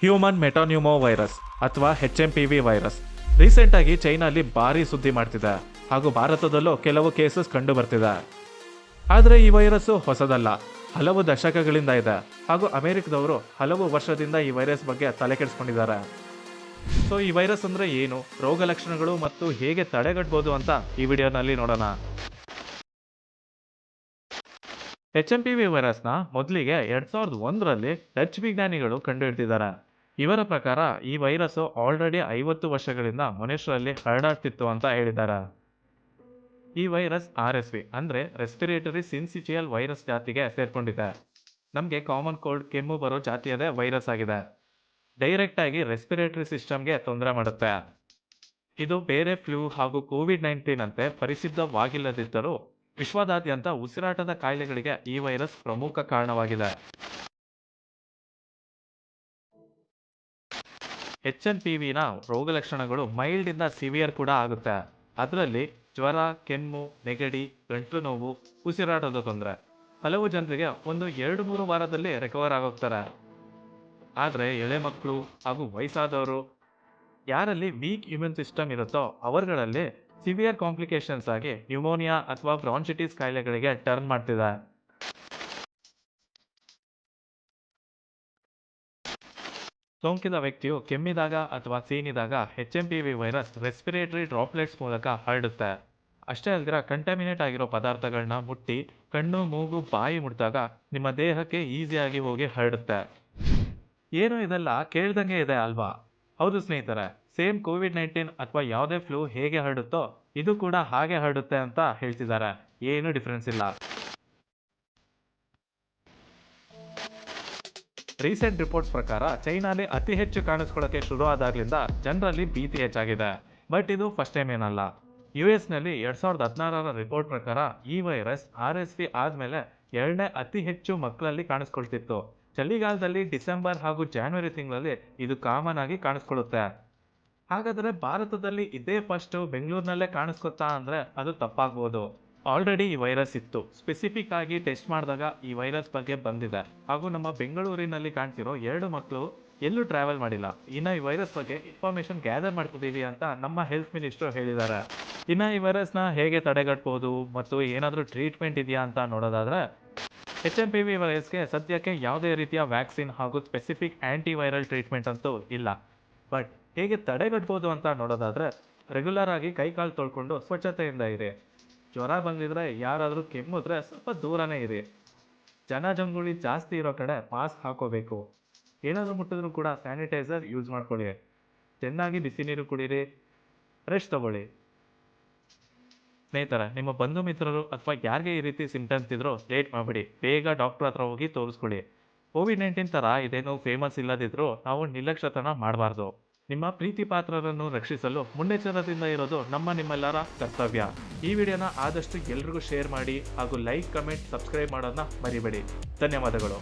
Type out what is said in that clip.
Human metapneumovirus ಅಥವಾ H M P V virus. ರೀಸೆಂಟಾಗಿ ಚೈನಲ್ಲಿ ಭಾರಿ ಸುದ್ದಿ ಮಾಡ್ತಿದೆ ಹಾಗೂ ಭಾರತದಲ್ಲೂ ಕೆಲವು ಕೇಸಸ್ ಕಂಡು ಬರ್ತಿದೆ ಆದರೆ ಈ ವೈರಸ್ಸು ಹೊಸದಲ್ಲ. ಹಲವು ದಶಕಗಳಿಂದ ಇದೆ ಹಾಗೂ ಅಮೆರಿಕದವರು ಹಲವು ವರ್ಷದಿಂದ ಈ ವೈರಸ್ ಬಗ್ಗೆ ತಲೆ ಕೆಡಿಸ್ಕೊಂಡಿದ್ದಾರೆ. ಸೊ ಈ ವೈರಸ್ ಅಂದ್ರೆ ಏನು? ರೋಗ ಲಕ್ಷಣಗಳು ಮತ್ತು ಹೇಗೆ ತಡೆಗಟ್ಟಬಹುದು ಅಂತ ಈ ವಿಡಿಯೋನಲ್ಲಿ ನೋಡೋಣ. ಎಚ್ ಎಂ ಪಿ ವಿ ವೈರಸ್ನ ಮೊದಲಿಗೆ ಎರಡು ಸಾವಿರದ ಒಂದರಲ್ಲಿ ಡಚ್ ವಿಜ್ಞಾನಿಗಳು ಕಂಡುಹಿಡಿದಿದ್ದಾರೆ. ಇವರ ಪ್ರಕಾರ ಈ ವೈರಸ್ ಆಲ್ರೆಡಿ ಐವತ್ತು ವರ್ಷಗಳಿಂದ ಮನುಷ್ಯರಲ್ಲಿ ಹರಡಾಡ್ತಿತ್ತು ಅಂತ ಹೇಳಿದ್ದಾರೆ ಈ ವೈರಸ್ ಆರ್ ಎಸ್ ವಿ ಅಂದರೆ ರೆಸ್ಪಿರೇಟರಿ ಸಿನ್ಸಿಚಿಯಲ್ ವೈರಸ್ ಜಾತಿಗೆ ಸೇರ್ಕೊಂಡಿದೆ. ನಮಗೆ ಕಾಮನ್ ಕೋಲ್ಡ್ ಕೆಮ್ಮು ಬರೋ ಜಾತಿಯದೇ ವೈರಸ್ ಆಗಿದೆ. ಡೈರೆಕ್ಟ್ ಆಗಿ ರೆಸ್ಪಿರೇಟರಿ ಸಿಸ್ಟಮ್ಗೆ ತೊಂದರೆ ಮಾಡುತ್ತೆ. ಇದು ಬೇರೆ ಫ್ಲೂ ಹಾಗೂ ಕೋವಿಡ್ ನೈನ್ಟೀನ್ ಅಂತೆ ಪರಿಸಿದ್ಧವಾಗಿಲ್ಲದಿದ್ದರೂ ವಿಶ್ವದಾದ್ಯಂತ ಉಸಿರಾಟದ ಕಾಯಿಲೆಗಳಿಗೆ ಈ ವೈರಸ್ ಪ್ರಮುಖ ಕಾರಣವಾಗಿದೆ. ಎಚ್ ಎನ್ ಪಿ ವಿನ ರೋಗ ಲಕ್ಷಣಗಳು ಮೈಲ್ಡ್ ಇಂದ ಸಿವಿಯರ್ ಕೂಡ ಆಗುತ್ತೆ. ಅದರಲ್ಲಿ ಜ್ವರ, ಕೆಮ್ಮು, ನೆಗಡಿ, ಗಂಟಲು ನೋವು, ಉಸಿರಾಟದ ತೊಂದರೆ. ಹಲವು ಜನರಿಗೆ ಒಂದು ಎರಡು ಮೂರು ವಾರದಲ್ಲಿ ರಿಕವರ್ ಆಗೋಗ್ತಾರೆ. ಆದರೆ ಎಳೆ ಮಕ್ಕಳು ಹಾಗೂ ವಯಸ್ಸಾದವರು ಯಾರಲ್ಲಿ ವೀಕ್ ಇಮ್ಯೂನ್ ಸಿಸ್ಟಮ್ ಇರುತ್ತೋ ಅವರುಗಳಲ್ಲಿ ಸಿವಿಯರ್ ಕಾಂಪ್ಲಿಕೇಶನ್ಸ್ ಆಗಿ ನ್ಯೂಮೋನಿಯಾ ಅಥವಾ ಬ್ರಾನ್ಚಿಟಿಸ್ ಕಾಯಿಲೆಗಳಿಗೆ ಟರ್ನ್ ಮಾಡ್ತಿದೆ. ಸೋಂಕಿತ ವ್ಯಕ್ತಿಯು ಕೆಮ್ಮಿದಾಗ ಅಥವಾ ಸೀನಿದಾಗ H M P V virus respiratory droplets ಮೂಲಕ ಹರಡುತ್ತೆ. ಅಷ್ಟೇ ಅಲ್ದಿರ ಕಂಟಾಮಿನೇಟ್ ಆಗಿರೋ ಪದಾರ್ಥಗಳನ್ನ ಮುಟ್ಟಿ, ಕಣ್ಣು, ಮೂಗು, ಬಾಯಿ ಮುಟ್ಟಿದಾಗ ನಿಮ್ಮ ದೇಹಕ್ಕೆ ಈಸಿಯಾಗಿ ಹೋಗಿ ಹರಡುತ್ತೆ. ಏನು ಇದೆಲ್ಲ ಕೇಳ್ದಂಗೆ ಇದೆ ಅಲ್ವಾ? ಹೌದು ಸ್ನೇಹಿತರೆ ಸೇಮ್ ಕೋವಿಡ್ ನೈನ್ಟೀನ್ ಅಥವಾ ಯಾವುದೇ ಫ್ಲೂ ಹೇಗೆ ಹರಡುತ್ತೋ, ಇದು ಕೂಡ ಹಾಗೆ ಹರಡುತ್ತೆ ಅಂತ ಹೇಳ್ತಿದ್ದಾರೆ. ಏನು ಡಿಫ್ರೆನ್ಸ್ ಇಲ್ಲ. ರೀಸೆಂಟ್ ರಿಪೋರ್ಟ್ಸ್ ಪ್ರಕಾರ ಚೈನಾಲಿ ಅತಿ ಹೆಚ್ಚು ಕಾಣಿಸ್ಕೊಳ್ಳೋಕೆ ಶುರುವಾದಾಗ್ಲಿಂದ ಜನರಲ್ಲಿ ಭೀತಿ ಹೆಚ್ಚಾಗಿದೆ. ಬಟ್ ಇದು ಫಸ್ಟ್ ಟೈಮ್ ಏನಲ್ಲ. ಯು ಎಸ್ನಲ್ಲಿ ಎರಡ್ ಸಾವಿರದ ಹದಿನಾರರ ರಿಪೋರ್ಟ್ ಪ್ರಕಾರ ಈ ವೈರಸ್ ಆರ್ ಎಸ್ ಪಿ ಆದಮೇಲೆ ಎರಡನೇ ಅತಿ ಹೆಚ್ಚು ಮಕ್ಕಳಲ್ಲಿ ಕಾಣಿಸ್ಕೊಳ್ತಿತ್ತು. ಚಳಿಗಾಲದಲ್ಲಿ ಡಿಸೆಂಬರ್ ಹಾಗೂ ಜಾನ್ವರಿ ತಿಂಗಳಲ್ಲಿ ಇದು ಕಾಮನ್ ಆಗಿ ಕಾಣಿಸ್ಕೊಳ್ಳುತ್ತೆ. ಹಾಗಾದರೆ ಭಾರತದಲ್ಲಿ ಇದೇ ಫಸ್ಟ್ ಬೆಂಗಳೂರಿನಲ್ಲೇ ಕಾಣಿಸ್ಕೊತಾ ಅಂದರೆ ಅದು ತಪ್ಪಾಗ್ಬೋದು. ಆಲ್ರೆಡಿ ಈ ವೈರಸ್ ಇತ್ತು. ಸ್ಪೆಸಿಫಿಕ್ ಆಗಿ ಟೆಸ್ಟ್ ಮಾಡಿದಾಗ ಈ ವೈರಸ್ ಬಗ್ಗೆ ಬಂದಿದೆ. ಹಾಗೂ ನಮ್ಮ ಬೆಂಗಳೂರಿನಲ್ಲಿ ಕಾಣ್ತಿರೋ ಎರಡು ಮಕ್ಕಳು ಎಲ್ಲೂ ಟ್ರಾವೆಲ್ ಮಾಡಿಲ್ಲ. ಇನ್ನು ಈ ವೈರಸ್ ಬಗ್ಗೆ ಇನ್ಫಾರ್ಮೇಶನ್ ಗ್ಯಾದರ್ ಮಾಡ್ತಿದ್ದೀವಿ ಅಂತ ನಮ್ಮ ಹೆಲ್ತ್ ಮಿನಿಸ್ಟರ್ ಹೇಳಿದ್ದಾರೆ. ಇನ್ನು ಈ ವೈರಸ್ನ ಹೇಗೆ ತಡೆಗಟ್ಬೋದು ಮತ್ತು ಏನಾದರೂ ಟ್ರೀಟ್ಮೆಂಟ್ ಇದೆಯಾ ಅಂತ ನೋಡೋದಾದ್ರೆ ಎಚ್ ಎಂ ಪಿ ವಿ ವೈರಸ್ಗೆ ಸದ್ಯಕ್ಕೆ ಯಾವುದೇ ರೀತಿಯ ವ್ಯಾಕ್ಸಿನ್ ಹಾಗೂ ಸ್ಪೆಸಿಫಿಕ್ ಆ್ಯಂಟಿ ವೈರಲ್ ಟ್ರೀಟ್ಮೆಂಟ್ ಅಂತೂ ಇಲ್ಲ. ಬಟ್ ಹೇಗೆ ತಡೆಗಟ್ಬೋದು ಅಂತ ನೋಡೋದಾದರೆ ರೆಗ್ಯುಲರ್ ಆಗಿ ಕೈಕಾಲು ತೊಳ್ಕೊಂಡು ಸ್ವಚ್ಛತೆಯಿಂದ ಇರಿ. ಜ್ವರ ಬಂದಿದ್ರೆ ಯಾರಾದರೂ ಕೆಮ್ಮಿದ್ರೆ ಸ್ವಲ್ಪ ದೂರನೇ ಇರಿ. ಜನ ಜಂಗುಳಿ ಜಾಸ್ತಿ ಇರೋ ಕಡೆ ಮಾಸ್ಕ್ ಹಾಕೋಬೇಕು. ಏನಾದರೂ ಮುಟ್ಟಿದ್ರು ಕೂಡ ಸ್ಯಾನಿಟೈಸರ್ ಯೂಸ್ ಮಾಡ್ಕೊಳ್ಳಿ. ಚೆನ್ನಾಗಿ ಬಿಸಿ ನೀರು ಕುಡೀರಿ. ರೆಸ್ಟ್ ತಗೊಳ್ಳಿ. ಸ್ನೇಹಿತರ, ನಿಮ್ಮ ಬಂಧು ಮಿತ್ರರು ಅಥವಾ ಯಾರಿಗೆ ಈ ರೀತಿ ಸಿಂಟಮ್ಸ್ ಇದ್ರೂ ಲೇಟ್ ಮಾಡಬೇಡಿ. ಬೇಗ ಡಾಕ್ಟರ್ ಹತ್ರ ಹೋಗಿ ತೋರಿಸ್ಕೊಳ್ಳಿ. ಕೋವಿಡ್ ನೈನ್ಟೀನ್ ಥರ ಇದೇನು ಫೇಮಸ್ ಇಲ್ಲದಿದ್ರೂ ನಾವು ನಿರ್ಲಕ್ಷ್ಯತನ ಮಾಡಬಾರ್ದು. ನಿಮ್ಮ ಪ್ರೀತಿ ಪಾತ್ರರನ್ನು ರಕ್ಷಿಸಲು ಮುನ್ನೆಚ್ಚರದಿಂದ ಇರೋದು ನಮ್ಮ ನಿಮ್ಮೆಲ್ಲರ ಕರ್ತವ್ಯ. ಈ ವಿಡಿಯೋನ ಆದಷ್ಟು ಎಲ್ರಿಗೂ ಶೇರ್ ಮಾಡಿ ಹಾಗೂ ಲೈಕ್, ಕಮೆಂಟ್, ಸಬ್ಸ್ಕ್ರೈಬ್ ಮಾಡೋದನ್ನ ಮರಿಬೇಡಿ. ಧನ್ಯವಾದಗಳು.